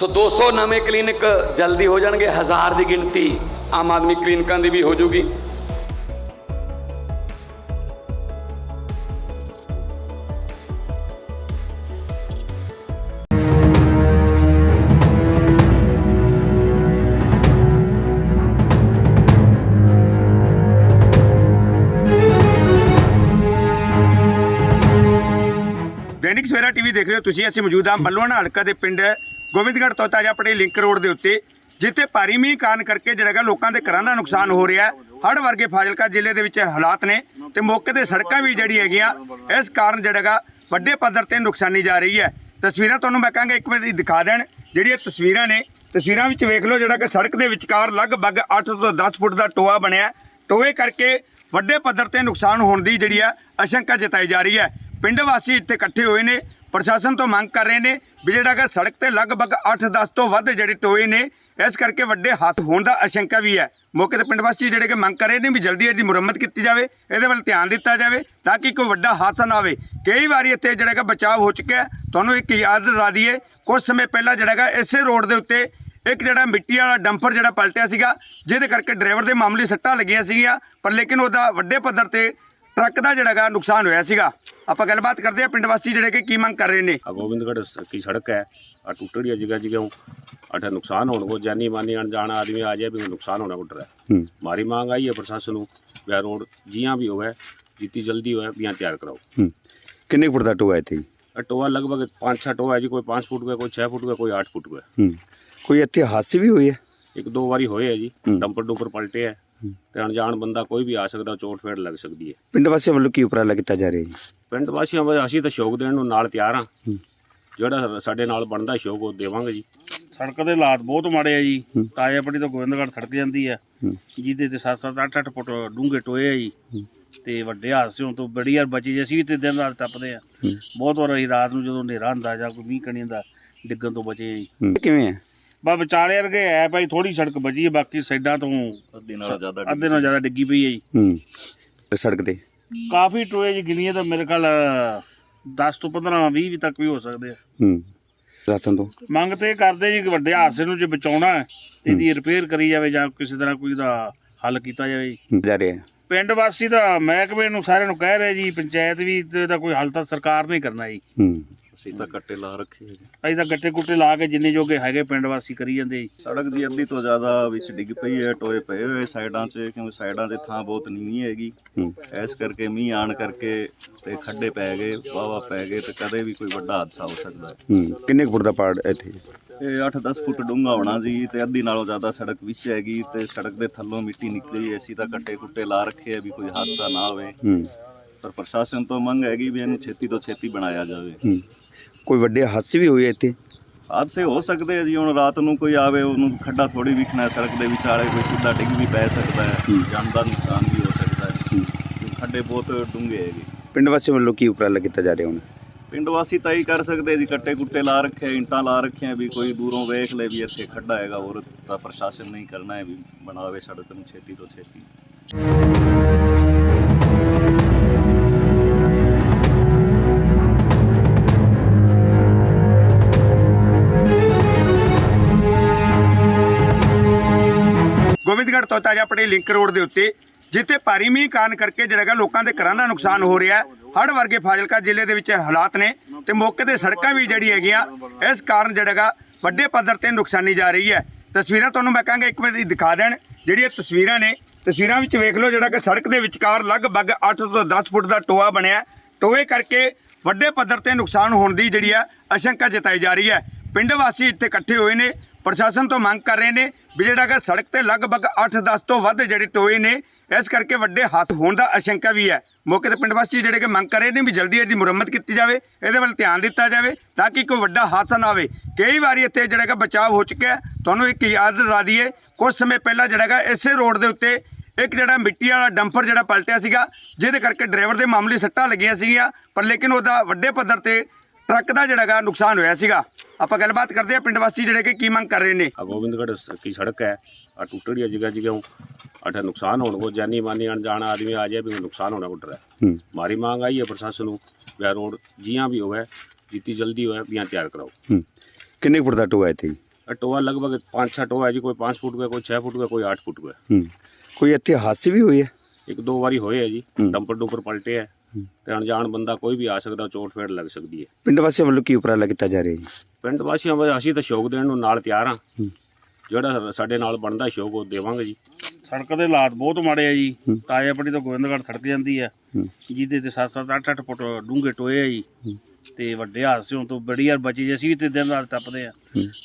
ਸੋ 200 ਨਵੇਂ ਕਲੀਨਿਕ ਜਲਦੀ ਹੋ ਜਾਣਗੇ, ਹਜ਼ਾਰ ਦੀ ਗਿਣਤੀ ਆਮ ਆਦਮੀ ਕਲੀਨਿਕਾਂ ਦੀ ਵੀ ਹੋ ਜੂਗੀ। ਦੈਨਿਕ ਸਵੇਰਾ ਟੀਵੀ ਦੇਖ ਰਹੇ ਹੋ ਤੁਸੀਂ, ਅਸੀਂ ਮੌਜੂਦ ਹਾਂ ਬੱਲੂਆਣਾ ਹਲਕਾ ਦੇ ਪਿੰਡ ਗੋਬਿੰਦਗੜ੍ਹ ਤੋਂ ਤਾਜਾ ਪੜੇ ਲਿੰਕ ਰੋਡ ਦੇ ਉੱਤੇ, ਜਿੱਥੇ ਭਾਰੀ ਮੀਂਹ ਕਾਰਨ ਕਰਕੇ ਜਿਹੜਾ ਹੈਗਾ ਲੋਕਾਂ ਦੇ ਘਰਾਂ ਦਾ ਨੁਕਸਾਨ ਹੋ ਰਿਹਾ ਹੈ। ਵਰਗੇ ਫਾਜ਼ਿਲਕਾ ਜ਼ਿਲ੍ਹੇ ਦੇ ਵਿੱਚ ਹਾਲਾਤ ਨੇ ਤੇ ਮੌਕੇ ਤੇ ਸੜਕਾਂ ਵੀ ਜਿਹੜੀ ਹੈਗੀਆਂ, ਇਸ ਕਾਰਨ ਜਿਹੜਾ ਹੈਗਾ ਵੱਡੇ ਪੱਧਰ ਤੇ ਨੁਕਸਾਨੀ ਜਾ ਰਹੀ ਹੈ। ਤਸਵੀਰਾਂ ਤੁਹਾਨੂੰ ਮੈਂ ਕਹਾਂਗਾ, ਇੱਕ ਵਾਰੀ ਦਿਖਾ ਦੇਣ ਜਿਹੜੀਆਂ ਤਸਵੀਰਾਂ ਨੇ। ਤਸਵੀਰਾਂ ਵਿੱਚ ਵੇਖ ਲਓ ਜਿਹੜਾ ਕਿ ਸੜਕ ਦੇ ਵਿਚਕਾਰ ਲਗਭਗ 8 ਤੋਂ 10 ਫੁੱਟ ਦਾ ਟੋਆ ਬਣਿਆ ਟੋਏ ਕਰਕੇ ਵੱਡੇ ਪੱਧਰ ਤੇ ਨੁਕਸਾਨ ਹੋਣ ਦੀ ਜਿਹੜੀ ਆ ਆਸ਼ੰਕਾ ਜਤਾਈ ਜਾ ਰਹੀ ਹੈ। ਪਿੰਡ ਵਾਸੀ ਇੱਥੇ ਇਕੱਠੇ ਹੋਏ ਨੇ। ਪ੍ਰਸ਼ਾਸਨ ਤੋਂ ਮੰਗ ਕਰ ਰਹੇ ਨੇ ਵੀ ਜਿਹੜਾ ਕਿ ਸੜਕ ਤੇ ਲਗਭਗ 8-10 ਤੋਂ ਵੱਧ ਜਿਹੜੇ ਟੋਏ ਨੇ, ਇਸ ਕਰਕੇ ਵੱਡੇ ਹਾਦਸੇ ਹੋਣ ਦਾ ਆਸ਼ੰਕਾ ਵੀ ਹੈ। ਮੌਕੇ ਤੇ ਪਿੰਡ ਵਾਸੀ ਜਿਹੜੇ ਕਿ ਮੰਗ ਕਰ ਰਹੇ ਨੇ ਵੀ ਜਲਦੀ ਇਹਦੀ ਮੁਰੰਮਤ ਕੀਤੀ ਜਾਵੇ, ਇਹਦੇ ਵੱਲ ਧਿਆਨ ਦਿੱਤਾ ਜਾਵੇ ਤਾਂ ਕਿ ਕੋਈ ਵੱਡਾ ਹਾਦਸਾ ਨਾ ਆਵੇ ਕਈ ਵਾਰੀ ਇੱਥੇ ਜਿਹੜਾ ਕਿ ਬਚਾਅ ਹੋ ਚੁੱਕਿਆ ਤੁਹਾਨੂੰ ਇੱਕ ਯਾਦ ਦਿਲਾ ਦਈਏ ਕੁਝ ਸਮੇਂ ਪਹਿਲਾਂ ਜਿਹੜਾ ਕਿ ਇਸੇ ਰੋਡ ਦੇ ਉੱਤੇ ਇੱਕ ਜਿਹੜਾ ਮਿੱਟੀ ਵਾਲਾ ਡੰਪਰ ਜਿਹੜਾ ਪਲਟਿਆ ਸੀਗਾ, ਜਿਹਦੇ ਕਰਕੇ ਡਰਾਈਵਰ ਦੇ ਮਾਮੂਲੀ ਸੱਟਾਂ ਲੱਗੀਆਂ ਸੀਗੀਆਂ, ਪਰ ਲੇਕਿਨ ਉਹਦਾ ਵੱਡੇ ਪੱਧਰ ਤੇ ਟਰੱਕ ਦਾ ਜਿਹੜਾਗਾ ਨੁਕਸਾਨ ਹੋਇਆ ਸੀਗਾ। ਆਪਾਂ ਗੱਲਬਾਤ ਕਰਦੇ ਆ ਪਿੰਡ ਵਾਸੀ ਜਿਹੜੇ ਕਿ ਕੀ ਮੰਗ ਕਰ ਰਹੇ ਨੇ। ਆ ਗੋਬਿੰਦਗੜ੍ਹ ਕੀ ਸੜਕ ਹੈ ਆ ਟੁੱਟ ਰਹੀ ਹੈ ਜਗ੍ਹਾ ਜਗ੍ਹਾ ਅਠਾ ਨੁਕਸਾਨ ਹੋਣ ਕੋ ਜਾਨੀ ਮਾਨੀ ਅਣਜਾਣ ਆਦਮੀ ਆ ਜਾਏ ਵੀ ਨੁਕਸਾਨ ਹੋਣਾ ਉੱਡ ਰਿਹਾ। ਮਾਰੀ ਮੰਗ ਆਈ ਹੈ ਪ੍ਰਸ਼ਾਸਨ ਨੂੰ ਵੀ ਰੋਡ ਜੀਆਂ ਵੀ ਹੋਵੇ ਜਿੱਤੀ ਜਲਦੀ ਹੋਵੇ ਵੀ ਤਿਆਰ ਕਰਾਓ। ਕਿੰਨੇ ਫੁੱਟ ਦਾ ਟੋਆ ਇੱਥੇ? ਟੋਆ ਲਗਭਗ 5-6 ਟੋਆ ਹੈ ਜੀ ਕੋਈ 5 ਫੁੱਟ ਦਾ ਕੋਈ 6 ਫੁੱਟ ਦਾ ਕੋਈ 8 ਫੁੱਟ ਦਾ ਕੋਈ ਇੱਥੇ ਹਾਦਸੇ ਵੀ ਹੋਏ ਹੈ ਇੱਕ ਦੋ ਵਾਰੀ ਹੋਏ ਹੈ ਜੀ ਡੰਪਰ ਡੰਪਰ ਪਲਟੇ ਹੈ ਤੇ ਅਣਜਾਣ ਬੰਦਾ ਕੋਈ ਵੀ ਆ ਸਕਦਾ ਚੋਟ ਫੇੜ ਲੱਗ ਸਕਦੀ ਹੈ। ਪਿੰਡ ਵਾਸੀਆਂ ਵੱਲੋਂ ਕੀ ਉਪਰਾਲਾ ਕੀਤਾ ਜਾ ਰਿਹਾ ਹੈ ਪਿੰਡ ਵਾਸੀਆਂ ਵੱਲੋਂ ਅਸੀਂ ਤਾਂ ਸ਼ੌਕ ਦੇਣ ਨੂੰ ਨਾਲ ਤਿਆਰ ਹਾਂ। ਜਿਹੜਾ ਸਾਡੇ ਨਾਲ ਬਣਦਾ ਸ਼ੌਕ ਉਹ ਦੇਵਾਂਗੇ ਜੀ। ਸੜਕ ਦੇ ਹਾਲਾਤ ਬਹੁਤ ਮਾੜੇ ਆ ਜੀ। ਤਾਜੇਪੜੀ ਤੋਂ ਗੋਬਿੰਦਗੜ੍ਹ ਸੜਕ ਜਾਂਦੀ ਆ ਜਿਹਦੇ ਤੇ 7-7 8-8 ਫੁੱਟ ਡੂੰਘੇ ਟੋਏ ਆ ਜੀ। ਤੇ ਵੱਡੇ ਹਾਦਸਿਆਂ ਤੋਂ ਬੜੀ ਵਾਰ ਬਚੀ ਜੀ। ਅਸੀਂ ਵੀ ਤੇ ਦਿਨ ਰਾਤ ਟੱਪਦੇ ਆ। ਬਹੁਤ ਵਾਰ ਅਸੀਂ ਰਾਤ ਨੂੰ ਜਦੋਂ ਹਨੇਰਾ ਹੁੰਦਾ ਜਾਂ ਕੋਈ ਮੀਂਹ ਕਣੀ ਦਾ ਡਿੱਗਣ ਤੋਂ ਬਚੇ ਆ ਜੀ। ਕਿਵੇਂ ਹੈ ਬਾ ਵਿਚਾਲੇ ਵਰਗੇ ਹੈ ਭਾਈ ਥੋੜੀ ਸੜਕ ਬਚੀ ਹੈ ਬਾਕੀ ਸਾਈਡਾਂ ਤੋਂ ਅੱਧੇ ਨਾਲੋਂ ਜ਼ਿਆਦਾ ਅੱਧੇ ਨਾਲੋਂ ਜ਼ਿਆਦਾ ਡਿੱਗੀ ਪਈ ਹੈ ਜੀ। ਹੂੰ ਤੇ ਸੜਕ ਤੇ? ਕਾਫੀ ਟੋਏ ਜੀ ਗਿਣੀਏ ਤਾਂ ਮੇਰੇ ਖਿਆਲ 10 ਤੋਂ 15 20 ਵੀ ਤੱਕ ਵੀ ਹੋ ਸਕਦੇ ਆ। ਹੂੰ ਰਾਤਾਂ ਤੋਂ? ਮੰਗ ਤੇ ਕਰਦੇ ਜੀ ਕਿ ਵੱਡੇ ਹਾਦਸੇ ਨੂੰ ਜੇ ਬਚਾਉਣਾ ਹੈ ਤੇ ਇਹਦੀ ਰਿਪੇਅਰ ਕਰੀ ਜਾਵੇ ਜਾਂ ਕਿਸੇ ਤਰ੍ਹਾਂ ਕੋਈ ਦਾ ਹੱਲ ਕੀਤਾ ਜਾਵੇ ਜੀ। ਰਿਹਾ। ਪਿੰਡ ਵਾਸੀ ਤਾਂ ਮਹਿਕਮੇ ਨੂੰ ਸਾਰਿਆਂ ਨੂੰ ਕਹਿ ਰਹੇ ਜੀ ਪੰਚਾਇਤ ਵੀ ਇਹਦਾ ਕੋਈ ਹੱਲ ਤਾਂ ਸਰਕਾਰ ਨੇ ਕਰਨਾ ਜੀ। ਹੂੰ। ਅਸੀਂ ਤਾਂ ਗੱਟੇ ਗੁੱਟੇ ਲਾ ਕੇ ਜਿੰਨੇ ਜੋਗੇ ਹੈਗੇ ਪਿੰਡ ਵਾਸੀ ਕਰੀ ਜਾਂਦੇ ਜੀ। ਸੜਕ ਦੀ ਅੱਧੀ ਤੋਂ ਜ਼ਿਆਦਾ ਵਿੱਚ ਡਿੱਗ ਪਈ ਹੈ ਟੋਏ ਪਏ ਹੋਏ ਸਾਈਡਾਂ 'ਚ ਕਿਉਂਕਿ ਸਾਈਡਾਂ 'ਤੇ ਥਾਂ ਬਹੁਤ ਨੀਵੀਂ ਹੈਗੀ। ਹੂੰ। ਇਸ ਕਰਕੇ ਮੀਂਹ ਆਣ ਕਰਕੇ ਤੇ ਖੱਡੇ ਪੈ ਗਏ ਵਾਵਾ ਪੈ ਗਏ ਤੇ ਕਦੇ ਵੀ ਕੋਈ ਵੱਡਾ ਹਾਦਸਾ ਹੋ ਸਕਦਾ ਹੈ। ਹੂੰ ਕਿੰਨੇ ਕੁ ਫੁੱਟ ਦਾ ਪਾੜ ਇੱਥੇ? ਇਹ 8-10 ਫੁੱਟ ਡੂੰਘਾ ਹੋਣਾ ਜੀ ਤੇ ਅੱਧੀ ਨਾਲੋਂ ਜ਼ਿਆਦਾ ਸੜਕ ਵਿੱਚ ਹੈਗੀ ਤੇ ਸੜਕ ਦੇ ਥੱਲੋਂ ਮਿੱਟੀ ਨਿਕਲੀ ਅਸੀਂ ਤਾਂ ਕੱਟੇ ਕੁੱਟੇ ਲਾ ਰੱਖੇ ਆ ਵੀ ਕੋਈ ਹਾਦਸਾ ਨਾ ਹੋਵੇ। ਹੂੰ। ਪਰ ਪ੍ਰਸ਼ਾਸਨ ਤੋਂ ਮੰਗ ਹੈਗੀ ਵੀ ਇਹਨੂੰ ਛੇਤੀ ਤੋਂ ਛੇਤੀ ਬਣਾਇਆ ਜਾਵੇ। ਹੂੰ। ਕੋਈ ਵੱਡੇ ਹਾਦਸੇ ਵੀ ਹੋਏ ਇੱਥੇ? ਹਾਦਸੇ ਹੋ ਸਕਦੇ ਆ ਜੀ ਹੁਣ ਰਾਤ ਨੂੰ ਕੋਈ ਆਵੇ ਉਹਨੂੰ ਖੱਡਾ ਥੋੜੀ ਵਿਖਣਾ ਸੜਕ ਦੇ ਵਿਚਾਲੇ ਕੋਈ ਸਿੱਧਾ ਡਿੱਗ ਵੀ ਪੈ ਸਕਦਾ ਹੈ ਜਾਨ ਦਾ ਨੁਕਸਾਨ ਵੀ ਹੋ ਸਕਦਾ ਹੈ। ਖੱਡੇ ਬਹੁਤ ਡੂੰਘੇ ਹੈਗੇ। ਪਿੰਡ ਵਾਸੀਆਂ ਵੱਲੋਂ ਕੀ ਉਪਰਾਲਾ ਕੀਤਾ ਜਾ ਰਿਹਾ ਹੁਣ? ਪਿੰਡ ਵਾਸੀ ਤਾਂ ਹੀ ਕਰ ਸਕਦੇ ਜੀ ਕੱਟੇ ਕੁੱਟੇ ਲਾ ਰੱਖੇ ਇੰਟਾਂ ਲਾ ਰੱਖੀਆਂ ਵੀ ਕੋਈ ਦੂਰੋਂ ਵੇਖ ਲੈ ਵੀ ਇੱਥੇ ਖੱਡਾ ਹੈਗਾ ਹੋਰ ਤਾਂ ਪ੍ਰਸ਼ਾਸਨ ਨਹੀਂ ਕਰਨਾ ਹੈ ਵੀ ਬਣਾਵੇ ਸੜਕ ਨੂੰ ਛੇਤੀ ਤੋਂ ਛੇਤੀ। ਗੋਬਿੰਦਗੜ੍ਹ ਤੋਂ ਤਾਜਾ ਲਿੰਕ ਰੋਡ ਦੇ ਉੱਤੇ, ਜਿੱਥੇ ਭਾਰੀ ਮੀਂਹ ਕਾਰਨ ਕਰਕੇ ਜਿਹੜਾ ਲੋਕਾਂ ਦੇ ਘਰਾਂ ਦਾ ਨੁਕਸਾਨ ਹੋ ਰਿਹਾ ਹੈ। ਹੜ੍ਹ ਵਰਗੇ ਫਾਜ਼ਿਲਕਾ ਜ਼ਿਲ੍ਹੇ ਦੇ ਵਿੱਚ ਹਾਲਾਤ ਨੇ ਤੇ ਮੌਕੇ ਤੇ ਸੜਕਾਂ ਵੀ ਜਿਹੜੀ ਹੈਗੀਆਂ, ਇਸ ਕਾਰਨ ਜਿਹੜਾ ਹੈਗਾ ਵੱਡੇ ਪੱਧਰ ਤੇ ਨੁਕਸਾਨੀ ਜਾ ਰਹੀ ਹੈ। ਤਸਵੀਰਾਂ ਤੁਹਾਨੂੰ ਮੈਂ ਕਹਾਂਗਾ, ਇੱਕ ਵਾਰੀ ਦਿਖਾ ਦੇਣ ਜਿਹੜੀਆਂ ਤਸਵੀਰਾਂ ਨੇ। ਤਸਵੀਰਾਂ ਵਿੱਚ ਵੇਖ ਲਓ ਜਿਹੜਾ ਕਿ ਸੜਕ ਦੇ ਵਿਚਕਾਰ ਲਗਭਗ 8 ਤੋਂ 10 ਫੁੱਟ ਦਾ ਟੋਆ ਬਣਿਆ ਟੋਏ ਕਰਕੇ ਵੱਡੇ ਪੱਧਰ ਤੇ ਨੁਕਸਾਨ ਹੋਣ ਦੀ ਜਿਹੜੀ ਆ ਆਸ਼ੰਕਾ ਜਤਾਈ ਜਾ ਰਹੀ ਹੈ। ਪਿੰਡ ਵਾਸੀ ਇੱਥੇ ਇਕੱਠੇ ਹੋਏ ਨੇ। ਪ੍ਰਸ਼ਾਸਨ ਤੋਂ ਮੰਗ ਕਰ ਰਹੇ ਨੇ ਵੀ ਜਿਹੜਾ ਕਿ ਸੜਕ ਤੇ ਲਗਭਗ 8-10 ਤੋਂ ਵੱਧ ਜਿਹੜੇ ਟੋਏ ਨੇ, ਇਸ ਕਰਕੇ ਵੱਡੇ ਹਾਦਸੇ ਹੋਣ ਦਾ ਆਸ਼ੰਕਾ ਵੀ ਹੈ। ਮੌਕੇ ਤੇ ਪਿੰਡ ਵਾਸੀ ਜਿਹੜੇ ਕਿ ਮੰਗ ਕਰ ਰਹੇ ਨੇ ਵੀ ਜਲਦੀ ਇਹਦੀ ਮੁਰੰਮਤ ਕੀਤੀ ਜਾਵੇ, ਇਹਦੇ ਵੱਲ ਧਿਆਨ ਦਿੱਤਾ ਜਾਵੇ ਤਾਂ ਕਿ ਕੋਈ ਵੱਡਾ ਹਾਦਸਾ ਨਾ ਆਵੇ ਕਈ ਵਾਰੀ ਇੱਥੇ ਜਿਹੜਾ ਕਿ ਬਚਾਅ ਹੋ ਚੁੱਕਿਆ ਤੁਹਾਨੂੰ ਇੱਕ ਯਾਦ ਦਿਲਾ ਦਈਏ, ਕੁਝ ਸਮੇਂ ਪਹਿਲਾਂ ਜਿਹੜਾ ਹੈਗਾ ਇਸੇ ਰੋਡ ਦੇ ਉੱਤੇ ਇੱਕ ਜਿਹੜਾ ਮਿੱਟੀ ਵਾਲਾ ਡੰਪਰ ਜਿਹੜਾ ਪਲਟਿਆ ਸੀਗਾ, ਜਿਹਦੇ ਕਰਕੇ ਡਰਾਈਵਰ ਦੇ ਮਾਮੂਲੀ ਸੱਟਾਂ ਲੱਗੀਆਂ ਸੀਗੀਆਂ, ਪਰ ਲੇਕਿਨ ਉਹਦਾ ਵੱਡੇ ਪੱਧਰ ਤੇ ਟਰੱਕ ਦਾ ਜਿਹੜਾਗਾ ਨੁਕਸਾਨ ਹੋਇਆ ਸੀਗਾ। ਆਪਾਂ ਗੱਲਬਾਤ ਕਰਦੇ ਆ ਪਿੰਡ ਵਾਸੀ ਜਿਹੜੇ ਕਿ ਕੀ ਮੰਗ ਕਰ ਰਹੇ ਨੇ। ਆ ਗੋਬਿੰਦਗੜ੍ਹ ਕੀ ਸੜਕ ਹੈ। ਆ ਟੁੱਟੜੀ ਜਗ੍ਹਾ ਜਿਗਾਉਂ ਅਠਾ ਨੁਕਸਾਨ ਹੋਣ ਕੋ ਜਾਨੀ ਮਾਨੀ ਅਣਜਾਣ ਆਦਮੀ ਆ ਜਾਏ ਵੀ ਨੁਕਸਾਨ ਹੋਣਾ ਉੱਡ ਰਿਹਾ। ਮਾਰੀ ਮੰਗ ਆਈ ਹੈ ਪ੍ਰਸ਼ਾਸਨ ਨੂੰ ਵੀ ਰੋਡ ਜੀਆਂ ਵੀ ਹੋਵੇ ਜਿੱਤੀ ਜਲਦੀ ਹੋਵੇ ਵੀ ਤਿਆਰ ਕਰਾਓ। ਕਿੰਨੇ ਫੁੱਟ ਦਾ ਟੋਆ ਇੱਥੇ? ਟੋਆ ਲਗਭਗ 5-6 ਟੋਆ ਜੀ ਕੋਈ 5 ਫੁੱਟ ਦਾ ਕੋਈ 6 ਫੁੱਟ ਦਾ ਕੋਈ 8 ਫੁੱਟ ਦਾ ਕੋਈ ਇੱਥੇ ਹਾਦਸੇ ਵੀ ਹੋਈ ਹੈ ਇੱਕ ਦੋ ਵਾਰੀ ਹੋਏ ਹੈ ਜੀ ਡੰਪਰ ਡੰਪਰ ਪਲਟੇ ਹੈ ਤੇ ਅਣਜਾਣ ਬੰਦਾ ਕੋਈ ਵੀ ਆ ਸਕਦਾ ਚੋਟ ਫੇੜ ਲੱਗ ਸਕਦੀ ਹੈ। ਪਿੰਡ ਵਾਸੀਆਂ ਵੱਲੋਂ ਕੀ ਉਪਰਾਲਾ ਕੀਤਾ ਜਾ ਰਿਹਾ ਜੀ? ਪਿੰਡ ਵਾਸੀਆਂ ਵੱਲੋਂ ਅਸੀਂ ਤਾਂ ਸ਼ੌਕ ਦੇਣ ਨੂੰ ਨਾਲ ਤਿਆਰ ਹਾਂ। ਜਿਹੜਾ ਸਾਡੇ ਨਾਲ ਬਣਦਾ ਸ਼ੌਕ ਉਹ ਦੇਵਾਂਗੇ ਜੀ। ਸੜਕ ਦੇ ਹਾਲਾਤ ਬਹੁਤ ਮਾੜੇ ਆ ਜੀ। ਤਾਜੇਪੜੀ ਤੋਂ ਗੋਬਿੰਦਗੜ੍ਹ ਸੜਕ ਜਾਂਦੀ ਆ। ਜਿਹਦੇ ਤੇ 7-7 8-8 ਫੁੱਟ ਡੂੰਘੇ ਟੋਏ ਆ ਜੀ। ਤੇ ਵੱਡੇ ਹਾਦਸਿਆਂ ਤੋਂ ਬੜੀ ਵਾਰ ਬਚੀ ਜੀ ਅਸੀਂ ਵੀ ਤੇ ਦਿਨ ਰਾਤ ਟੱਪਦੇ ਆ।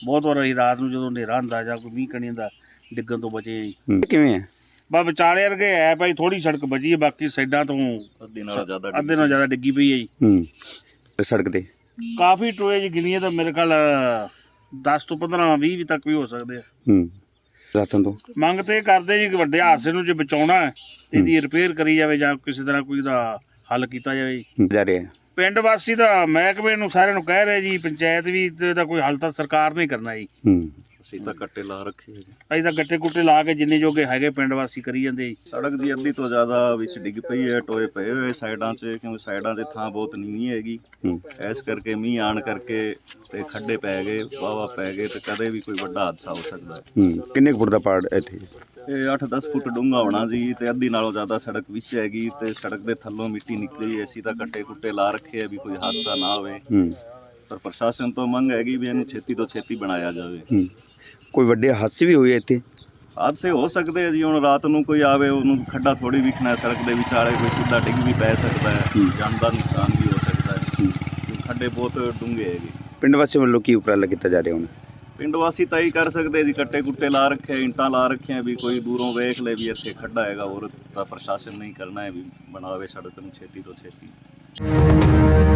ਬਹੁਤ ਵਾਰ ਅਸੀਂ ਰਾਤ ਨੂੰ ਜਦੋਂ ਹਨੇਰਾ ਹੁੰਦਾ ਜਾਂ ਕੋਈ ਮੀਂਹ ਕਣੀ ਹੁੰਦਾ ਡਿੱਗਣ ਤੋਂ ਬਚੇ ਆ ਜੀ। ਕਿਵੇਂ ਹੈ ਬਾ ਵਿਚਾਲੇ ਵਰਗੇ ਹੈ ਭਾਈ ਥੋੜੀ ਸੜਕ ਬਚੀ ਹੈ ਬਾਕੀ ਸਾਈਡਾਂ ਤੋਂ ਅੱਧੇ ਨਾਲੋਂ ਜ਼ਿਆਦਾ ਅੱਧੇ ਨਾਲੋਂ ਜ਼ਿਆਦਾ ਡਿੱਗੀ ਪਈ ਹੈ ਜੀ। ਹੂੰ ਸੜਕ ਤੇ? ਕਾਫੀ ਟੋਏ ਜੀ ਗਿਣੀਏ ਤਾਂ ਮੇਰੇ ਖਿਆਲ 10 ਤੋਂ 15 20 ਵੀ ਤੱਕ ਵੀ ਹੋ ਸਕਦੇ ਆ। ਹੂੰ ਰਾਤਾਂ ਤੋਂ? ਮੰਗ ਤੇ ਕਰਦੇ ਜੀ ਕਿ ਵੱਡੇ ਹਾਦਸੇ ਨੂੰ ਜੇ ਬਚਾਉਣਾ ਹੈ ਤੇ ਇਹਦੀ ਰਿਪੇਅਰ ਕਰੀ ਜਾਵੇ ਜਾਂ ਕਿਸੇ ਤਰ੍ਹਾਂ ਕੋਈ ਦਾ ਹੱਲ ਕੀਤਾ ਜਾਵੇ ਜੀ। ਜਾ ਰਿਹਾ। ਪਿੰਡ ਵਾਸੀ ਤਾਂ ਮਹਿਕਮੇ ਨੂੰ ਸਾਰਿਆਂ ਨੂੰ ਕਹਿ ਰਹੇ ਜੀ ਪੰਚਾਇਤ ਵੀ ਇਹਦਾ ਕੋਈ ਹੱਲ ਤਾਂ ਸਰਕਾਰ ਨੇ ਕਰਨਾ ਜੀ। ਹੂੰ। ਅਸੀਂ ਤਾਂ ਕੱਟੇ ਲਾ ਰੱਖੇ ਆ ਜੀ ਅਸੀਂ ਤਾਂ ਗੱਟੇ ਗੁੱਟੇ ਲਾ ਕੇ ਜਿੰਨੇ ਜੋਗੇ ਹੈਗੇ ਪਿੰਡ ਵਾਸੀ ਕਰੀ ਜਾਂਦੇ ਜੀ। ਸੜਕ ਦੀ ਅੱਧੀ ਤੋਂ ਜ਼ਿਆਦਾ ਵਿੱਚ ਡਿੱਗ ਪਈ ਹੈ ਟੋਏ ਪਏ ਹੋਏ ਸਾਈਡਾਂ 'ਚ ਕਿਉਂਕਿ ਸਾਈਡਾਂ 'ਤੇ ਥਾਂ ਬਹੁਤ ਨੀਵੀਂ ਹੈਗੀ। ਹੂੰ। ਇਸ ਕਰਕੇ ਮੀਂਹ ਆਣ ਕਰਕੇ ਤੇ ਖੱਡੇ ਪੈ ਗਏ ਵਾਹਵਾ ਪੈ ਗਏ ਤੇ ਕਦੇ ਵੀ ਕੋਈ ਵੱਡਾ ਹਾਦਸਾ ਹੋ ਸਕਦਾ। ਹੈ ਹੂੰ ਕਿੰਨੇ ਕੁ ਫੁੱਟ ਦਾ ਪਾੜ ਇੱਥੇ? ਇਹ 8-10 ਫੁੱਟ ਡੂੰਘਾ ਹੋਣਾ ਜੀ ਤੇ ਅੱਧੀ ਨਾਲੋਂ ਜ਼ਿਆਦਾ ਸੜਕ ਵਿੱਚ ਹੈਗੀ ਤੇ ਸੜਕ ਦੇ ਥੱਲੋਂ ਮਿੱਟੀ ਨਿਕਲੀ ਅਸੀਂ ਤਾਂ ਕੱਟੇ ਕੁੱਟੇ ਲਾ ਰੱਖੇ ਆ ਵੀ ਕੋਈ ਹਾਦਸਾ ਨਾ ਹੋਵੇ। ਹੂੰ। ਪਰ ਪ੍ਰਸ਼ਾਸਨ ਤੋਂ ਮੰਗ ਹੈਗੀ ਵੀ ਇਹਨੂੰ ਛੇਤੀ ਤੋਂ ਛੇਤੀ ਬਣਾਇਆ ਜਾਵੇ। ਹੂੰ। ਕੋਈ ਵੱਡੇ ਹਾਦਸੇ ਵੀ ਹੋਏ ਇੱਥੇ? ਹਾਦਸੇ ਹੋ ਸਕਦੇ ਆ ਜੀ ਹੁਣ ਰਾਤ ਨੂੰ ਕੋਈ ਆਵੇ ਉਹਨੂੰ ਖੱਡਾ ਥੋੜੀ ਵਿਖਣਾ ਹੈ ਸੜਕ ਦੇ ਵਿਚਾਲੇ ਕੋਈ ਸਿੱਧਾ ਡਿੱਗ ਵੀ ਪੈ ਸਕਦਾ ਹੈ ਜਾਨ ਦਾ ਨੁਕਸਾਨ ਵੀ ਹੋ ਸਕਦਾ ਹੈ। ਖੱਡੇ ਬਹੁਤ ਡੂੰਘੇ ਹੈਗੇ। ਪਿੰਡ ਵਾਸੀਆਂ ਵੱਲੋਂ ਕੀ ਉਪਰਾਲਾ ਕੀਤਾ ਜਾ ਰਿਹਾ ਹੁਣ? ਪਿੰਡ ਵਾਸੀ ਤਾਂ ਹੀ ਕਰ ਸਕਦੇ ਜੀ ਕੱਟੇ ਕੁੱਟੇ ਲਾ ਰੱਖੇ ਇੰਟਾਂ ਲਾ ਰੱਖੀਆਂ ਵੀ ਕੋਈ ਦੂਰੋਂ ਵੇਖ ਲੈ ਵੀ ਇੱਥੇ ਖੱਡਾ ਹੈਗਾ ਹੋਰ ਤਾਂ ਪ੍ਰਸ਼ਾਸਨ ਨਹੀਂ ਕਰਨਾ ਹੈ ਵੀ ਬਣਾਵੇ ਸੜਕ ਨੂੰ ਛੇਤੀ ਤੋਂ ਛੇਤੀ।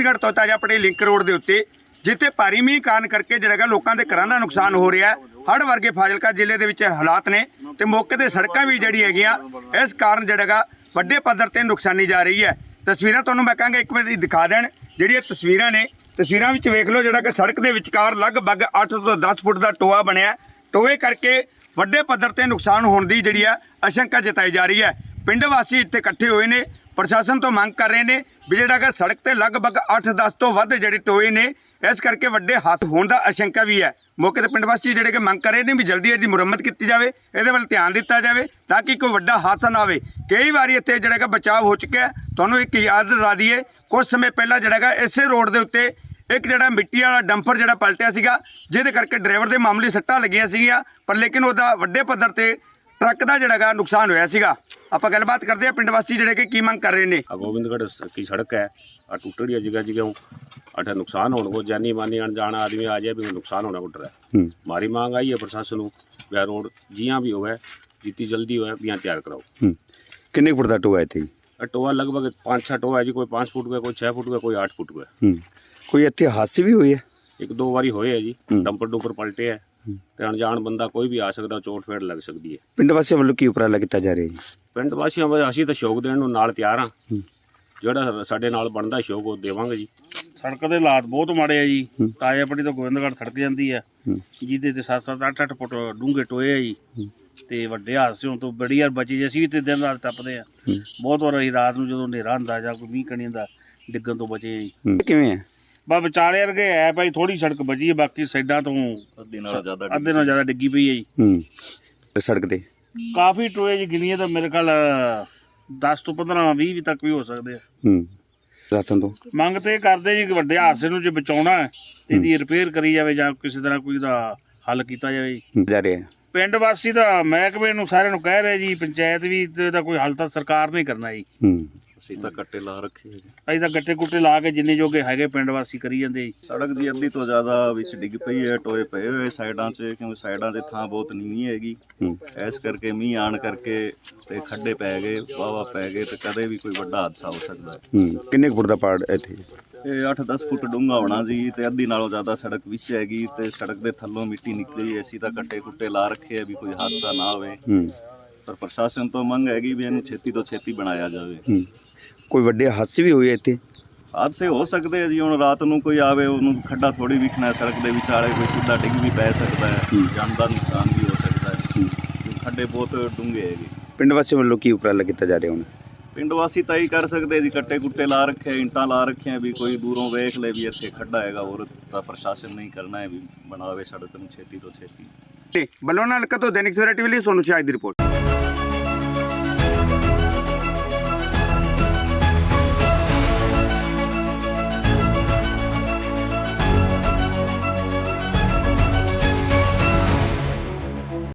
ਗੋਬਿੰਦਗੜ੍ਹ ਤੋਂ ਤਾਜਾ ਲਿੰਕ ਰੋਡ ਦੇ ਉੱਤੇ, ਜਿੱਥੇ ਭਾਰੀ ਮੀਂਹ ਕਾਰਨ ਕਰਕੇ ਜਿਹੜਾ ਹੈਗਾ ਲੋਕਾਂ ਦੇ ਘਰਾਂ ਦਾ ਨੁਕਸਾਨ ਹੋ ਰਿਹਾ ਹੈ। ਵਰਗੇ ਫਾਜ਼ਿਲਕਾ ਜ਼ਿਲ੍ਹੇ ਦੇ ਵਿੱਚ ਹਾਲਾਤ ਨੇ ਤੇ ਮੌਕੇ ਤੇ ਸੜਕਾਂ ਵੀ ਜਿਹੜੀ ਹੈਗੀਆਂ, ਇਸ ਕਾਰਨ ਜਿਹੜਾ ਹੈਗਾ ਵੱਡੇ ਪੱਧਰ ਤੇ ਨੁਕਸਾਨੀ ਜਾ ਰਹੀ ਹੈ। ਤਸਵੀਰਾਂ ਤੁਹਾਨੂੰ ਮੈਂ ਕਹਾਂਗਾ, ਇੱਕ ਵਾਰੀ ਦਿਖਾ ਦੇਣ ਜਿਹੜੀਆਂ ਤਸਵੀਰਾਂ ਨੇ। ਤਸਵੀਰਾਂ ਵਿੱਚ ਵੇਖ ਲਓ ਜਿਹੜਾ ਕਿ ਸੜਕ ਦੇ ਵਿਚਕਾਰ ਲਗਭਗ 8 ਤੋਂ 10 ਫੁੱਟ ਦਾ ਟੋਆ ਬਣਿਆ ਟੋਏ ਕਰਕੇ ਵੱਡੇ ਪੱਧਰ ਤੇ ਨੁਕਸਾਨ ਹੋਣ ਦੀ ਜਿਹੜੀ ਆ ਆਸ਼ੰਕਾ ਜਤਾਈ ਜਾ ਰਹੀ ਹੈ। ਪਿੰਡ ਵਾਸੀ ਇੱਥੇ ਇਕੱਠੇ ਹੋਏ ਨੇ। ਪ੍ਰਸ਼ਾਸਨ ਤੋਂ ਮੰਗ ਕਰ ਰਹੇ ਨੇ ਵੀ ਜਿਹੜਾ ਕਿ ਸੜਕ ਤੇ ਲਗਭਗ 8-10 ਤੋਂ ਵੱਧ ਜਿਹੜੇ ਟੋਏ ਨੇ, ਇਸ ਕਰਕੇ ਵੱਡੇ ਹਾਦਸੇ ਹੋਣ ਦਾ ਆਸ਼ੰਕਾ ਵੀ ਹੈ। ਮੌਕੇ ਤੇ ਪਿੰਡ ਵਾਸੀ ਜਿਹੜੇ ਕਿ ਮੰਗ ਕਰ ਰਹੇ ਨੇ ਵੀ ਜਲਦੀ ਇਹਦੀ ਮੁਰੰਮਤ ਕੀਤੀ ਜਾਵੇ, ਇਹਦੇ ਵੱਲ ਧਿਆਨ ਦਿੱਤਾ ਜਾਵੇ ਤਾਂ ਕਿ ਕੋਈ ਵੱਡਾ ਹਾਦਸਾ ਨਾ ਆਵੇ ਕਈ ਵਾਰੀ ਇੱਥੇ ਜਿਹੜਾ ਕਿ ਬਚਾਅ ਹੋ ਚੁੱਕਿਆ ਤੁਹਾਨੂੰ ਇੱਕ ਯਾਦ ਦਿਲਾ ਦਈਏ, ਕੁਝ ਸਮੇਂ ਪਹਿਲਾਂ ਜਿਹੜਾ ਕਿ ਇਸੇ ਰੋਡ ਦੇ ਉੱਤੇ ਇੱਕ ਜਿਹੜਾ ਮਿੱਟੀ ਵਾਲਾ ਡੰਪਰ ਜਿਹੜਾ ਪਲਟਿਆ ਸੀਗਾ, ਜਿਹਦੇ ਕਰਕੇ ਡਰਾਈਵਰ ਦੇ ਮਾਮੂਲੀ ਸੱਟਾਂ ਲੱਗੀਆਂ ਸੀਗੀਆਂ, ਪਰ ਲੇਕਿਨ ਉਹਦਾ ਵੱਡੇ ਪੱਧਰ ਤੇ ਟਰੱਕ ਦਾ ਜਿਹੜਾ ਹੈਗਾ ਨੁਕਸਾਨ ਹੋਇਆ ਸੀਗਾ ਆਪਾਂ ਗੱਲਬਾਤ ਕਰਦੇ ਆ ਪਿੰਡ ਵਾਸੀ ਜਿਹੜੇ ਕਿ ਕੀ ਮੰਗ ਕਰ ਰਹੇ ਨੇ आ गोविंदगढ़ स- की सड़क है आ टूटड़ी जगह जगह अठा नुकसान होने को जानी मानी अनजान आदमी आ जाए भी नुकसान होना पड़ रहा है ਹੂੰ हमारी मांग आई है प्रशासन को वह रोड जिया भी होवे जितनी जल्दी होवे बिया तैयार कराओ ਹੂੰ ਕਿੰਨੇ ਕੁ ਫੁੱਟ ਦਾ ਟੋਆ ਇੱਥੇ ਜੀ आ टोआ लगभग पाँच छः टोआ है जी कोई पाँच फुट का कोई छः फुट का कोई आठ फुट का ਹੂੰ ਕੋਈ ਇੱਥੇ ਹਾਦਸੇ ਵੀ ਹੋਏ ਆ एक दो बारी होए है जी डंपर डुंपर पलटे है ਤੇ ਅਣਜਾਣ ਬੰਦਾ ਕੋਈ ਵੀ ਆ ਸਕਦਾ ਚੋਟ ਫੇੜ ਲੱਗ ਸਕਦੀ ਹੈ। ਪਿੰਡ ਵਾਸੀਆਂ ਵੱਲੋਂ ਕੀ ਉਪਰਾਲਾ ਕੀਤਾ ਜਾ ਰਿਹਾ ਜੀ? ਪਿੰਡ ਵਾਸੀਆਂ ਵੱਲੋਂ ਅਸੀਂ ਤਾਂ ਸ਼ੌਕ ਦੇਣ ਨੂੰ ਨਾਲ ਤਿਆਰ ਹਾਂ। ਜਿਹੜਾ ਸਾਡੇ ਨਾਲ ਬਣਦਾ ਸ਼ੌਕ ਉਹ ਦੇਵਾਂਗੇ ਜੀ। ਸੜਕ ਦੇ ਹਾਲਾਤ ਬਹੁਤ ਮਾੜੇ ਆ ਜੀ। ਤਾਜੇਪੜੀ ਤੋਂ ਗੋਬਿੰਦਗੜ੍ਹ ਸੜਕ ਜਾਂਦੀ ਆ। ਜਿਹਦੇ ਤੇ 7-7 8-8 ਫੁੱਟ ਡੂੰਘੇ ਟੋਏ ਆ ਜੀ। ਤੇ ਵੱਡੇ ਹਾਦਸਿਆਂ ਤੋਂ ਬੜੀ ਵਾਰ ਬਚੇ ਜੀ। ਅਸੀਂ ਵੀ ਤੇ ਦਿਨ ਰਾਤ ਟੱਪਦੇ ਆ। ਬਹੁਤ ਵਾਰ ਅਸੀਂ ਰਾਤ ਨੂੰ ਜਦੋਂ ਹਨੇਰਾ ਹੁੰਦਾ ਜਾਂ ਕੋਈ ਮੀਂਹ ਕਣੀ ਹੁੰਦਾ ਡਿੱਗਣ ਤੋਂ ਬਚੇ ਆ ਜੀ। ਕਿਵੇਂ ਹੈ ਬਾ ਵਿਚਾਲੇ ਵਰਗੇ ਹੈ ਭਾਈ ਥੋੜੀ ਸੜਕ ਬਚੀ ਹੈ ਬਾਕੀ ਸਾਈਡਾਂ ਤੋਂ ਅੱਧੇ ਨਾਲੋਂ ਜ਼ਿਆਦਾ ਅੱਧੇ ਨਾਲੋਂ ਜ਼ਿਆਦਾ ਡਿੱਗੀ ਪਈ ਹੈ ਜੀ। ਹੂੰ ਸੜਕ ਤੇ। ਕਾਫੀ ਟੋਏ ਜੀ ਗਿਣੀਏ ਤਾਂ ਮੇਰੇ ਖਿਆਲ 10 ਤੋਂ 15 20 ਵੀ ਤੱਕ ਵੀ ਹੋ ਸਕਦੇ ਆ। ਹੂੰ ਰਾਤਾਂ ਤੋਂ। ਮੰਗ ਤੇ ਕਰਦੇ ਜੀ ਕਿ ਵੱਡੇ ਹਾਦਸੇ ਨੂੰ ਜੇ ਬਚਾਉਣਾ ਹੈ ਤੇ ਇਹਦੀ ਰਿਪੇਅਰ ਕਰੀ ਜਾਵੇ ਜਾਂ ਕਿਸੇ ਤਰ੍ਹਾਂ ਕੋਈ ਦਾ ਹੱਲ ਕੀਤਾ ਜਾਵੇ ਜੀ। ਜਾ ਰਿਹਾ ਪਿੰਡ ਵਾਸੀ ਤਾਂ ਮਹਿਕਮੇ ਨੂੰ ਸਾਰਿਆਂ ਨੂੰ ਕਹਿ ਰਹੇ ਜੀ ਪੰਚਾਇਤ ਵੀ ਇਹਦਾ ਕੋਈ ਹੱਲ ਤਾਂ ਸਰਕਾਰ ਨੇ ਕਰਨਾ ਜੀ। ਹੂੰ। ਅਸੀਂ ਤਾਂ ਕੱਟੇ ਲਾ ਰੱਖੇ ਆ ਜੀ ਅਸੀਂ ਤਾਂ ਗੱਟੇ ਗੁੱਟੇ ਲਾ ਕੇ ਜਿੰਨੇ ਜੋਗੇ ਹੈਗੇ ਪਿੰਡ ਵਾਸੀ ਕਰੀ ਜਾਂਦੇ ਜੀ। ਸੜਕ ਦੀ ਅੱਧੀ ਤੋਂ ਜ਼ਿਆਦਾ ਵਿੱਚ ਡਿੱਗ ਪਈ ਹੈ ਟੋਏ ਪਏ ਹੋਏ ਸਾਈਡਾਂ 'ਚ ਕਿਉਂਕਿ ਸਾਈਡਾਂ 'ਤੇ ਥਾਂ ਬਹੁਤ ਨੀਵੀਂ ਹੈਗੀ। ਹੂੰ। ਇਸ ਕਰਕੇ ਮੀਂਹ ਆਣ ਕਰਕੇ ਤੇ ਖੱਡੇ ਪੈ ਗਏ ਵਾਵਾ ਪੈ ਗਏ ਤੇ ਕਦੇ ਵੀ ਕੋਈ ਵੱਡਾ ਹਾਦਸਾ ਹੋ ਸਕਦਾ। ਹੈ। ਹੂੰ ਕਿੰਨੇ ਕੁ ਫੁੱਟ ਦਾ ਪਾੜ ਹੈ ਇੱਥੇ? ਇਹ 8-10 ਫੁੱਟ ਡੂੰਘਾ ਹੋਣਾ ਜੀ ਤੇ ਅੱਧੀ ਨਾਲੋਂ ਜ਼ਿਆਦਾ ਸੜਕ ਵਿੱਚ ਹੈਗੀ ਤੇ ਸੜਕ ਦੇ ਥੱਲੋਂ ਮਿੱਟੀ ਨਿਕਲੀ ਹੈ। ਅਸੀਂ ਤਾਂ ਕੱਟੇ ਕੁੱਟੇ ਲਾ ਰੱਖੇ ਆ ਵੀ ਕੋਈ ਹਾਦਸਾ ਨਾ ਹੋਵੇ। ਹੂੰ। ਪਰ ਪ੍ਰਸ਼ਾਸਨ ਤੋਂ ਮੰਗ ਹੈਗੀ ਵੀ ਇਹਨੂੰ ਛੇਤੀ ਤੋਂ ਛੇਤੀ ਬਣਾਇਆ ਜਾਵੇ। ਹੂੰ। ਕੋਈ ਵੱਡੇ ਹਾਦਸੇ ਵੀ ਹੋਏ ਇੱਥੇ? ਹਾਦਸੇ ਹੋ ਸਕਦੇ ਆ ਜੀ ਹੁਣ ਰਾਤ ਨੂੰ ਕੋਈ ਆਵੇ ਉਹਨੂੰ ਖੱਡਾ ਥੋੜੀ ਵਿਖਣਾ ਹੈ, ਸੜਕ ਦੇ ਵਿਚਾਲੇ ਕੋਈ ਸਿੱਧਾ ਡਿੱਗ ਵੀ ਪੈ ਸਕਦਾ ਹੈ ਜਾਨ ਦਾ ਨੁਕਸਾਨ ਵੀ ਹੋ ਸਕਦਾ ਹੈ। ਖੱਡੇ ਬਹੁਤ ਡੂੰਘੇ ਹੈਗੇ। ਪਿੰਡ ਵਾਸੀਆਂ ਵੱਲੋਂ ਕੀ ਉਪਰਾਲਾ ਕੀਤਾ ਜਾ ਰਿਹਾ ਹੁਣ? ਪਿੰਡ ਵਾਸੀ ਤਾਂ ਹੀ ਕਰ ਸਕਦੇ ਜੀ ਕੱਟੇ ਕੁੱਟੇ ਲਾ ਰੱਖੇ ਇੰਟਾਂ ਲਾ ਰੱਖੀਆਂ ਵੀ ਕੋਈ ਦੂਰੋਂ ਵੇਖ ਲੈ ਵੀ ਇੱਥੇ ਖੱਡਾ ਹੈਗਾ ਹੋਰ ਤਾਂ ਪ੍ਰਸ਼ਾਸਨ ਨਹੀਂ ਕਰਨਾ ਹੈ ਵੀ ਬਣਾਵੇ ਸੜਕ ਨੂੰ ਛੇਤੀ ਤੋਂ ਛੇਤੀ। ਤੇ ਬਲਵਨਾ ਹਲਕਾ ਤੋਂ ਦੈਨਿਕ ਸਵੇਰਾ ਟੀਵੀ ਲਈ ਸੋਨੂ ਦੀ ਰਿਪੋਰਟ।